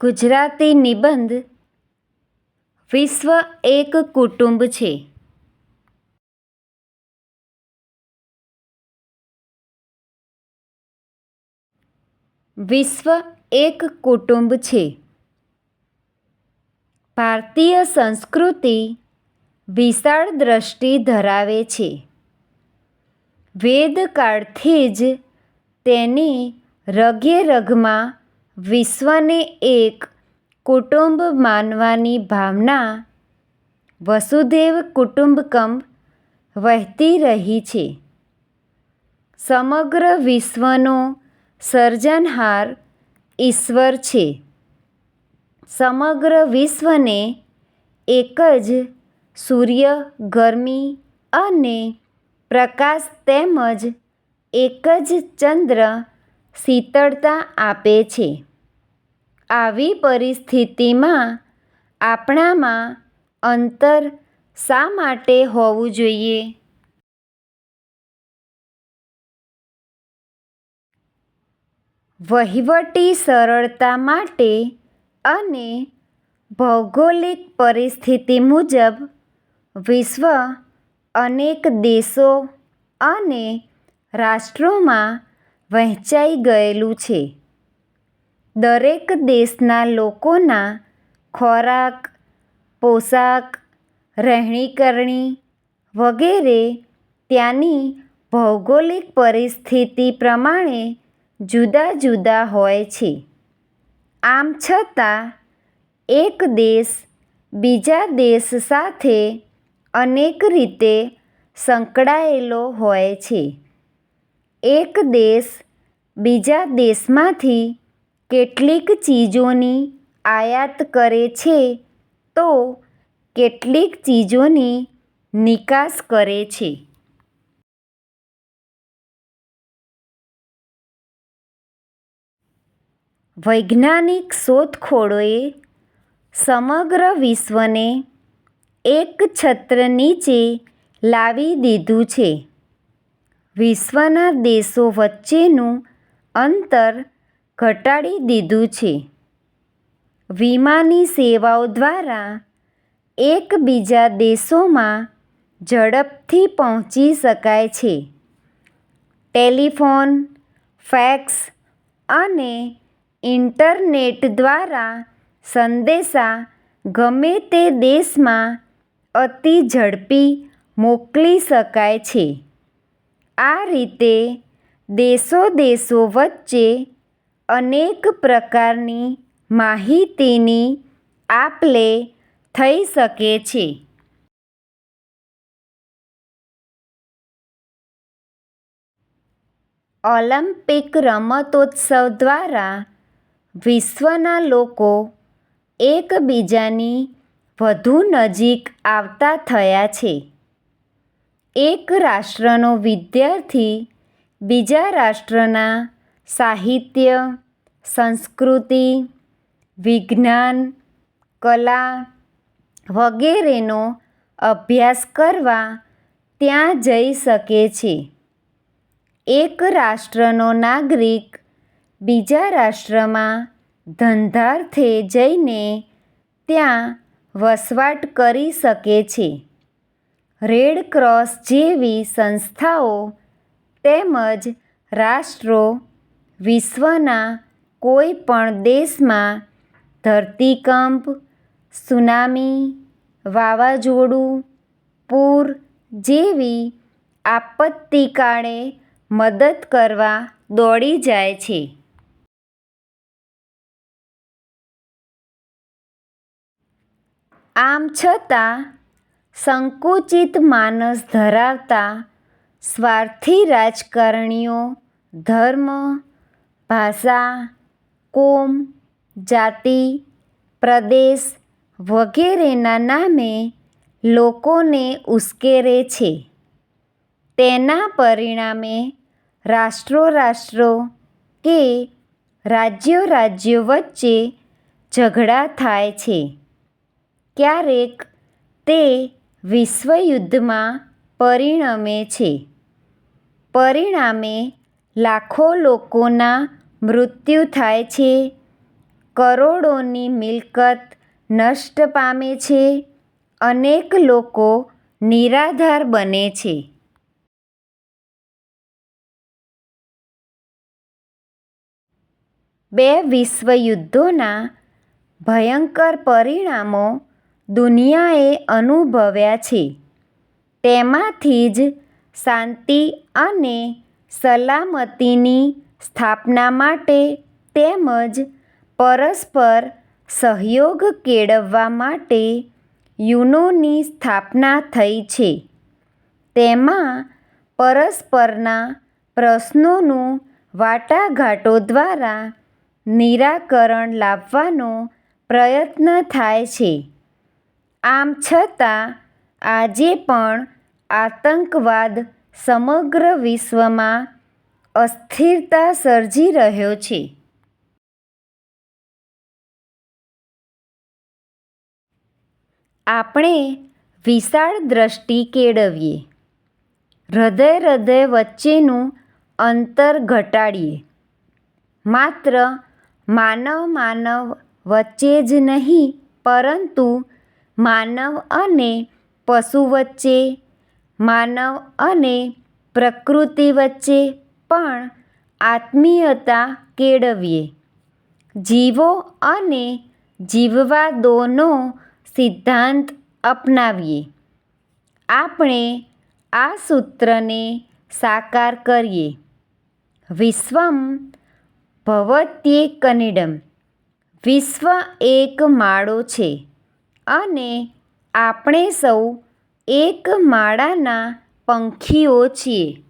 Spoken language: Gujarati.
ગુજરાતી નિબંધ વિશ્વ એક કુટુંબ છે. વિશ્વ એક કુટુંબ છે. ભારતીય સંસ્કૃતિ વિશાળ દ્રષ્ટિ ધરાવે છે. વેદકાળથી જ તેની રગે રગમાં વિશ્વને એક કુટુંબ માનવાની ભાવના વસુધૈવ કુટુંબકમ વહેતી રહી છે. સમગ્ર વિશ્વનો સર્જનહાર ઈશ્વર છે. સમગ્ર વિશ્વને એક જ સૂર્ય, ગરમી અને પ્રકાશ તેમજ એક જ ચંદ્ર શીતળતા આપે છે. આવી પરિસ્થિતિમાં આપણામાં અંતર શા માટે હોવું જોઈએ? વહીવટી સરળતા માટે અને ભૌગોલિક પરિસ્થિતિ મુજબ વિશ્વ અનેક દેશો અને રાષ્ટ્રોમાં વહેંચાઈ ગયેલું છે. દરેક દેશના લોકોના ખોરાક, પોશાક, રહેણીકરણી વગેરે ત્યાંની ભૌગોલિક પરિસ્થિતિ પ્રમાણે જુદા જુદા હોય છે. આમ છતાં, એક દેશ બીજા દેશ સાથે અનેક રીતે સંકળાયેલો હોય છે. એક દેશ બીજા દેશમાંથી કેટલીક ચીજોની આયાત કરે છે, તો કેટલીક ચીજોની નિકાસ કરે છે. વૈજ્ઞાનિક શોધખોળોએ સમગ્ર વિશ્વને એક છત્ર નીચે લાવી દીધું છે. વિશ્વના દેશો વચ્ચેનું અંતર ઘટાડી દીધું છે. વીમાની સેવાઓ દ્વારા એકબીજા દેશોમાં ઝડપથી પહોંચી શકાય છે. ટેલિફોન, ફેક્સ અને ઇન્ટરનેટ દ્વારા સંદેશા ગમે તે દેશમાં અતિ ઝડપી મોકલી શકાય છે. આ રીતે દેશો દેશો વચ્ચે અનેક પ્રકારની માહિતીની આપ લે થઈ શકે છે. ઓલિમ્પિક રમતોત્સવ દ્વારા વિશ્વના લોકો એકબીજાની વધુ નજીક આવતા થયા છે. એક રાષ્ટ્રનો વિદ્યાર્થી બીજા રાષ્ટ્રના સાહિત્ય, સંસ્કૃતિ, વિજ્ઞાન, કલા વગેરેનો અભ્યાસ કરવા ત્યાં જઈ શકે છે. એક રાષ્ટ્રનો નાગરિક બીજા રાષ્ટ્રમાં ધંધાર્થે જઈને ત્યાં વસવાટ કરી શકે છે. રેડ ક્રોસ જેવી સંસ્થાઓ તેમજ રાષ્ટ્રો વિશ્વના કોઈ પણ દેશમાં ધરતીકંપ, સુનામી, વાવાઝોડું, પૂર જેવી આપત્તિકાળે મદદ કરવા દોડી જાય છે. આમ છતાં સંકુચિત માનસ ધરાવતા સ્વાર્થી રાજકારણીઓ, ધર્મ ભાષા, કોમ, જાતિ, પ્રદેશ વગેરેના નામે લોકોને ઉશ્કેરે છે. તેના પરિણામે રાષ્ટ્રો રાષ્ટ્રો કે રાજ્યો રાજ્યો વચ્ચે ઝઘડા થાય છે. ક્યારેક તે વિશ્વયુદ્ધમાં પરિણમે છે. પરિણામે લાખો લોકોના મૃત્યુ થાય છે. કરોડોની મિલકત નષ્ટ પામે છે. અનેક લોકો નિરાધાર બને છે. બે વિશ્વયુદ્ધોના ભયંકર પરિણામો દુનિયાએ અનુભવ્યા છે. તેમાંથી જ શાંતિ અને સલામતીની સ્થાપના માટે તેમજ પરસ્પર સહયોગ કેળવવા માટે યુનોની સ્થાપના થઈ છે. તેમાં પરસ્પરના પ્રશ્નોનું વાટાઘાટો દ્વારા નિરાકરણ લાવવાનો પ્રયત્ન થાય છે. આમ છતાં, આજે પણ આતંકવાદ સમગ્ર વિશ્વમાં અસ્થિરતા સર્જી રહ્યો છે. આપણે વિશાળ દ્રષ્ટિ કેળવીએ. હૃદય હૃદય વચ્ચેનું અંતર ઘટાડીએ. માત્ર માનવ માનવ વચ્ચે જ નહીં, પરંતુ માનવ અને પશુ વચ્ચે, માનવ અને પ્રકૃતિ વચ્ચે પણ આત્મીયતા કેળવીએ. જીવો અને જીવવા દોનો સિદ્ધાંત અપનાવીએ. આપણે આ સૂત્રને સાકાર કરીએ. વિશ્વમ ભવત્યેકનિડમ. વિશ્વ એક માળો છે અને આપણે સૌ એક માળાના પંખીઓ છીએ.